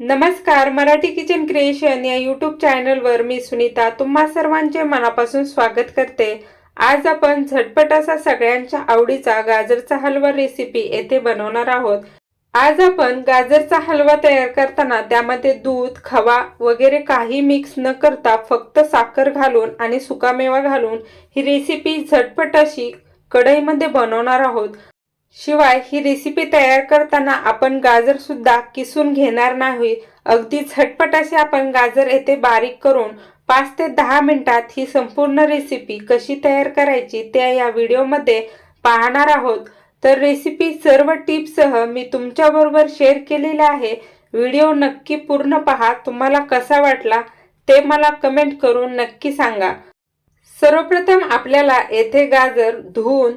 नमस्कार Marathi kitchen creation या YouTube चॅनलवर मी सुनीता तुम्हा सर्वांचे मनापासून स्वागत करते. आज आपण झटपट असा सगळ्यांच्या आवडीचा गाजरचा हलवा रेसिपी येथे बनवणार आहोत. आज आपण गाजरचा हलवा तयार करताना त्यामध्ये दूध खवा वगैरे काही मिक्स न करता फक्त साखर घालून आणि सुकामेवा घालून ही रेसिपी झटपट अशी कढईमध्ये बनवणार आहोत. शिवाय ही रेसिपी तयार करताना आपण गाजर सुद्धा किसून घेणार नाही. अगदी झटपट असे आपण गाजर येथे बारीक करून पाच ते दहा मिनिटात ही संपूर्ण रेसिपी कशी तयार करायची त्या या व्हिडिओमध्ये पाहणार आहोत. तर रेसिपी सर्व टिप्ससह मी तुमच्याबरोबर शेअर केलेला आहे. व्हिडिओ नक्की पूर्ण पहा. तुम्हाला कसा वाटला ते मला कमेंट करून नक्की सांगा. सर्वप्रथम आपल्याला येथे गाजर धुवून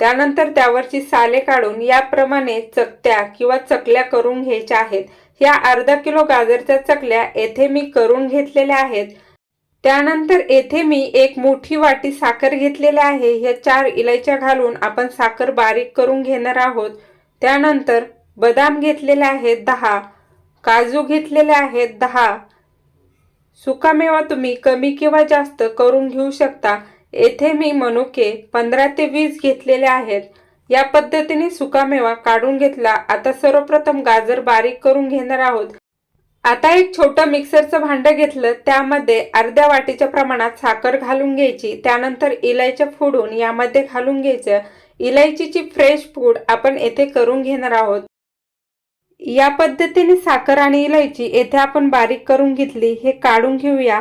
त्यानंतर त्यावरची साले काढून याप्रमाणे चकत्या किंवा चकल्या करून घ्यायच्या आहेत. या अर्धा किलो गाजरच्या चकल्या येथे मी करून घेतलेल्या आहेत. त्यानंतर येथे मी एक मोठी वाटी साखर घेतलेली आहे. ह्या चार इलायच्या घालून आपण साखर बारीक करून घेणार आहोत. त्यानंतर बदाम घेतलेले आहेत दहा काजू घेतलेले आहेत दहा. सुकामेवा तुम्ही कमी किंवा जास्त करून घेऊ शकता. येथे मी मनुके पंधरा ते वीस घेतलेले आहेत. या पद्धतीने सुकामेवा काढून घेतला. आता सर्वप्रथम गाजर बारीक करून घेणार आहोत. आता एक छोटं मिक्सरचं भांडं घेतलं. त्यामध्ये अर्ध्या वाटीच्या प्रमाणात साखर घालून घ्यायची. त्यानंतर इलायच्या फोडून यामध्ये घालून घ्यायचं. इलायचीची फ्रेश फूड आपण येथे करून घेणार आहोत. या पद्धतीने साखर आणि इलायची येथे आपण बारीक करून घेतली. हे काढून घेऊया.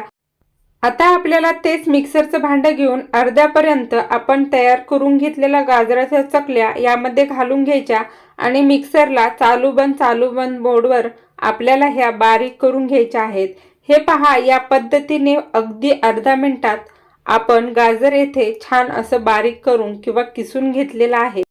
आता आपल्याला तेच मिक्सरचं भांडं घेऊन अर्ध्यापर्यंत आपण तयार करून घेतलेल्या गाजराच्या चकल्या यामध्ये घालून घ्यायच्या आणि मिक्सरला चालू बंद चालू बंद बोर्डवर आपल्याला ह्या बारीक करून घ्यायच्या आहेत. हे पहा या पद्धतीने अगदी अर्धा मिनिटात आपण गाजर येथे छान असं बारीक करून किंवा किसून घेतलेलं आहे.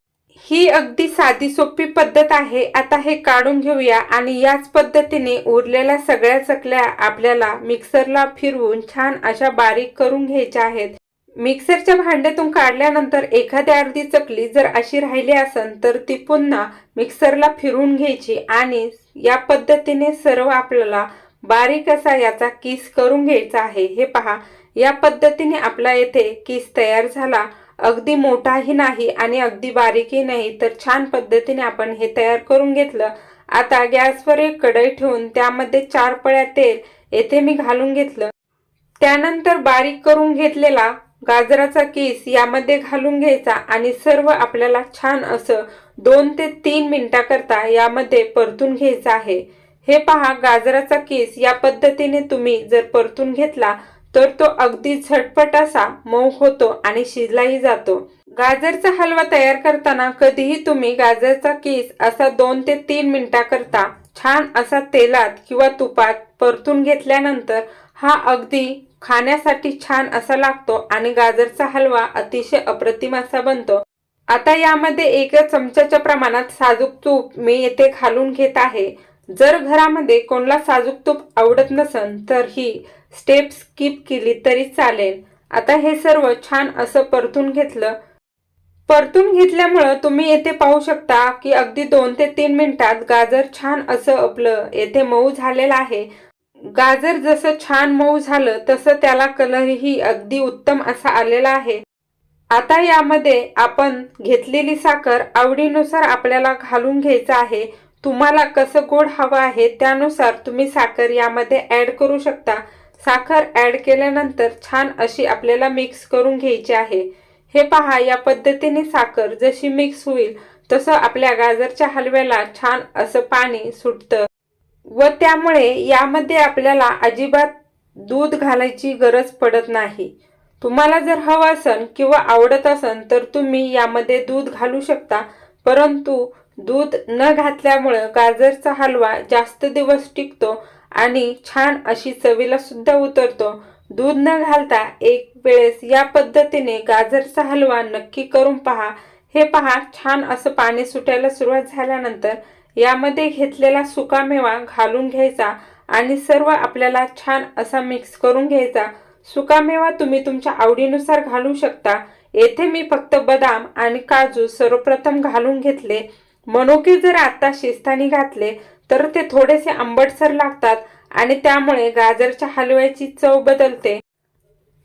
ही अगदी साधी सोपी पद्धत आहे. आता हे काढून घेऊया आणि याच पद्धतीने उरलेल्या सगळ्या चकल्या आपल्याला मिक्सरला फिरवून छान अशा बारीक करून घ्यायच्या आहेत. मिक्सरच्या भांड्यातून काढल्यानंतर एखाद्या अर्धी चकली जर अशी राहिली असेल तर ती पुन्हा मिक्सरला फिरवून घ्यायची आणि या पद्धतीने सर्व आपल्याला बारीक असा याचा किस करून घ्यायचा आहे. हे पहा या पद्धतीने आपला येथे किस तयार झाला. अगदी मोठाही नाही आणि अगदी बारीकही नाही तर छान पद्धतीने आपण हे तयार करून घेतलं. आता गॅसवर एक कढई ठेवून त्यामध्ये चार पळ्या तेल येथे मी घालून घेतलं. त्यानंतर बारीक करून घेतलेला गाजराचा केस यामध्ये घालून घ्यायचा आणि सर्व आपल्याला छान असं दोन ते तीन मिनिटाकरता यामध्ये परतून घ्यायचं आहे. हे पहा गाजराचा केस या पद्धतीने तुम्ही जर परतून घेतला तर तो अगदी झटपट असा मऊ होतो आणि शिजलाही जातो. गाजरचा हलवा तयार करताना कधीही तुम्ही गाजरचा केस असा दोन ते तीन मिनिटाकरता छान असा तेलात किंवा तुपात परतून घेतल्यानंतर हा अगदी खाण्यासाठी छान असा लागतो आणि गाजरचा हलवा अतिशय अप्रतिम असा बनतो. आता यामध्ये एक चमच्याच्या प्रमाणात साजूक तूप मी येथे घालून घेत आहे. जर घरामध्ये कोणाला साजूक तूप आवडत नसन तर ही स्टेप स्किप केली तरी चालेल. आता हे सर्व छान असं परतून घेतलं. परतून घेतल्यामुळं तुम्ही येथे पाहू शकता की अगदी दोन ते तीन मिनिटात गाजर छान असं आपलं येथे मऊ झालेलं आहे. गाजर जसं छान मऊ झालं तसं त्याला कलरही अगदी उत्तम असा आलेला आहे. आता यामध्ये आपण घेतलेली साखर आवडीनुसार आपल्याला घालून घ्यायचं आहे. तुम्हाला कसं गोड हवं आहे त्यानुसार तुम्ही साखर यामध्ये ॲड करू शकता. साखर ॲड केल्यानंतर छान अशी आपल्याला मिक्स करून घ्यायची आहे. हे पहा या पद्धतीने साखर जशी मिक्स होईल तसं आपल्या गाजरच्या हलव्याला छान असं पाणी सुटतं. व त्यामुळे यामध्ये आपल्याला अजिबात दूध घालायची गरज पडत नाही. तुम्हाला जर हवं असेल किंवा आवडत असेल तर तुम्ही यामध्ये दूध घालू शकता परंतु दूध न घातल्यामुळं गाजरचा हलवा जास्त दिवस टिकतो आणि छान अशी चवीला सुद्धा उतरतो. दूध न घालता एक वेळेस या पद्धतीने गाजरचा हलवा नक्की करून पहा. हे पहा छान असं पाणी सुटायला सुरुवात झाल्यानंतर यामध्ये घेतलेला सुकामेवा घालून घ्यायचा आणि सर्व आपल्याला छान असा मिक्स करून घ्यायचा. सुकामेवा तुम्ही तुमच्या आवडीनुसार घालू शकता. येथे मी फक्त बदाम आणि काजू सर्वप्रथम घालून घेतले. मनुके जर आता शिस्तानी घातले तर ते थोडेसे आंबटसर लागतात आणि त्यामुळे गाजरच्या हलव्याची चव बदलते.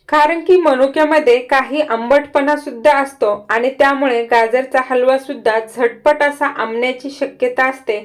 कारण की मनुक्यामध्ये काही आंबटपणा सुद्धा असतो आणि त्यामुळे गाजरचा हलवा सुद्धा झटपट असा आंबण्याची शक्यता असते.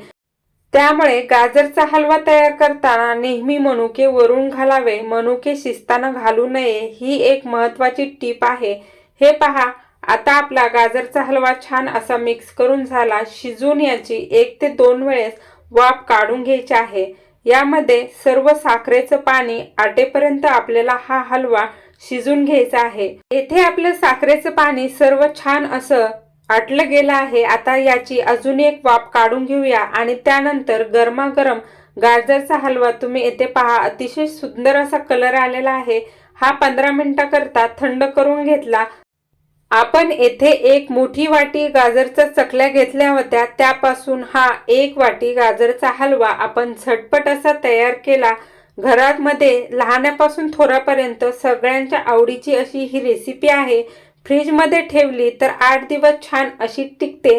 त्यामुळे गाजरचा हलवा तयार करताना नेहमी मनुके वरून घालावे मनुके शिजताना घालू नये ही एक महत्वाची टीप आहे. हे पहा आता आपला गाजरचा हलवा छान असा मिक्स करून झाला. शिजून याची एक ते दोन वेळेस वाफ काढून घ्यायची आहे. यामध्ये सर्व साखरेचं पाणी आटेपर्यंत आपल्याला हा हलवा शिजून घ्यायचा आहे. येथे आपलं साखरेचं पाणी सर्व छान असं आटलं गेलं आहे. आता याची अजून एक वाफ काढून घेऊया आणि त्यानंतर गरमागरम गाजरचा हलवा तुम्ही येथे पहा. अतिशय सुंदर असा कलर आलेला आहे. हा पंधरा मिनिटाकरता थंड करून घेतला. आपण येथे एक मोठी वाटी गाजरच्या चकल्या घेतल्या होत्या. त्यापासून हा एक वाटी गाजरचा हलवा आपण झटपट असा तयार केला. घरात मध्ये लहानापासून थोरापर्यंत सगळ्यांच्या आवडीची अशी ही रेसिपी आहे. फ्रीजमध्ये ठेवली तर आठ दिवस छान अशी टिकते.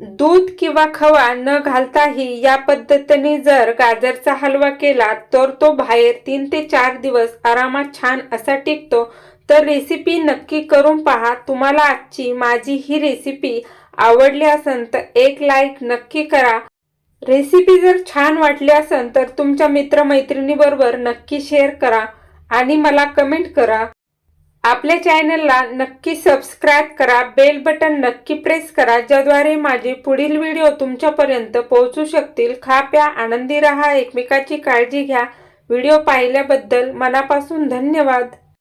दूध किंवा खवा न घालताही या पद्धतीने जर गाजरचा हलवा केला तर तो बाहेर तीन ते चार दिवस आरामात छान असा टिकतो. तर रेसिपी नक्की करून पहा. तुम्हाला आजची माझी ही रेसिपी आवडली असेल तर एक लाईक नक्की करा. रेसिपी जर छान वाटली असेल तर तुमच्या मित्रमैत्रिणीबरोबर नक्की शेअर करा आणि मला कमेंट करा. आपल्या चॅनलला नक्की सबस्क्राईब करा. बेल बटन नक्की प्रेस करा. ज्याद्वारे माझे पुढील व्हिडिओ तुमच्यापर्यंत पोहोचू शकतील. खा प्या आनंदी रहा एकमेकाची काळजी घ्या. व्हिडिओ पाहिल्याबद्दल मनापासून धन्यवाद.